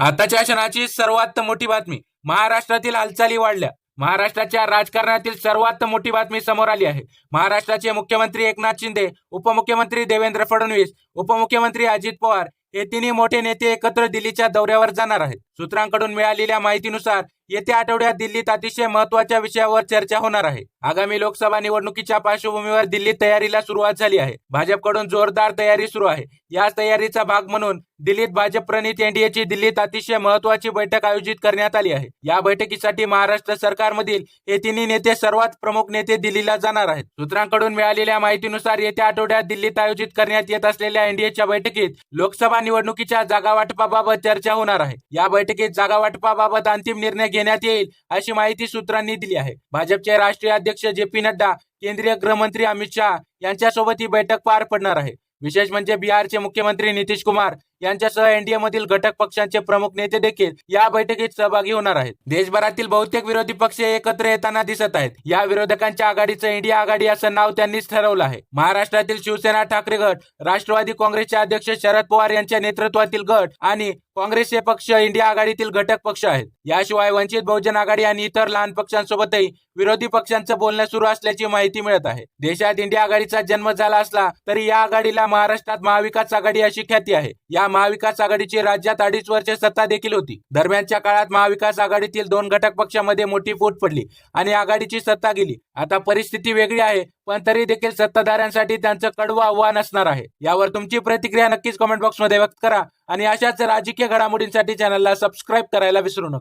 आताच्या क्षणाची सर्वात मोठी बातमी. महाराष्ट्रातील हालचाली वाढल्या. महाराष्ट्राच्या राजकारणातील सर्वात मोठी बातमी समोर आली आहे. महाराष्ट्राचे मुख्यमंत्री एकनाथ शिंदे उपमुख्यमंत्री देवेंद्र फडणवीस उपमुख्यमंत्री अजित पवार हे तिन्ही मोठे नेते एकत्र दिल्लीच्या दौऱ्यावर जाणार आहेत. सूत्रांकडून मिळालेल्या माहितीनुसार येत्या आठवड्यात दिल्लीत अतिशय महत्त्वाच्या विषयावर चर्चा होणार आहे. आगामी लोकसभा निवडणुकीच्या पार्श्वभूमीवर दिल्लीत तयारीला सुरुवात झाली आहे. भाजपकडून जोरदार तयारी सुरू आहे. याच तयारीचा भाग म्हणून दिल्लीत भाजप प्रणित एनडीएची दिल्लीत अतिशय महत्वाची बैठक आयोजित करण्यात आली आहे. या बैठकीसाठी महाराष्ट्र सरकारमधील हे तिन्ही नेते सर्वात प्रमुख नेते दिल्लीला जाणार आहेत. सूत्रांकडून मिळालेल्या माहितीनुसार येत्या आठवड्यात दिल्लीत आयोजित करण्यात येत असलेल्या एनडीएच्या बैठकीत लोकसभा निवडणुकीच्या जागा वाटपाबाबत चर्चा होणार आहे. या बैठकीत जागा वाटपाबाबत अंतिम निर्णय घेण्यात येईल अशी माहिती सूत्रांनी दिली आहे. भाजपचे राष्ट्रीय अध्यक्ष जे पी नड्डा केंद्रीय गृहमंत्री अमित शहा यांच्यासोबत ही बैठक पार पडणार आहे. विशेष म्हणजे बिहारचे मुख्यमंत्री नितीश कुमार यांच्यासह एनडीए मधील घटक पक्षांचे प्रमुख नेते देखील या बैठकीत सहभागी होणार आहेत. देशभरातील बहुतेक विरोधी पक्ष एकत्र येताना दिसत आहेत. या विरोधकांच्या आघाडीचं इंडिया आघाडी असं नाव त्यांनीच ठरवलं आहे. महाराष्ट्रातील शिवसेना ठाकरे गट राष्ट्रवादी काँग्रेसचे अध्यक्ष शरद पवार यांच्या नेतृत्वातील गट आणि काँग्रेस हे पक्ष इंडिया आघाडीतील घटक पक्ष आहेत. याशिवाय वंचित बहुजन आघाडी आणि इतर लहान पक्षांसोबतही विरोधी पक्षांचं बोलणं सुरू असल्याची माहिती मिळत आहे. देशात इंडिया आघाडीचा जन्म झाला असला तरी या आघाडीला महाराष्ट्रात महाविकास आघाडी अशी ख्याती आहे. या महाविकास आघाडीची राज्यात अडीच वर्षे सत्ता देखील होती. दरम्यानच्या काळात महाविकास आघाडीतील दोन घटक पक्षामध्ये मोठी फूट पडली आणि आघाडीची सत्ता गेली. आता परिस्थिती वेगळी आहे पण तरी देखील सत्ताधाऱ्यांसाठी त्यांचं कडवं आव्हान असणार आहे. यावर तुमची प्रतिक्रिया नक्कीच कमेंट बॉक्समध्ये व्यक्त करा आणि अशाच राजकीय घडामोडींसाठी चॅनलला सबस्क्राईब करायला विसरू नका.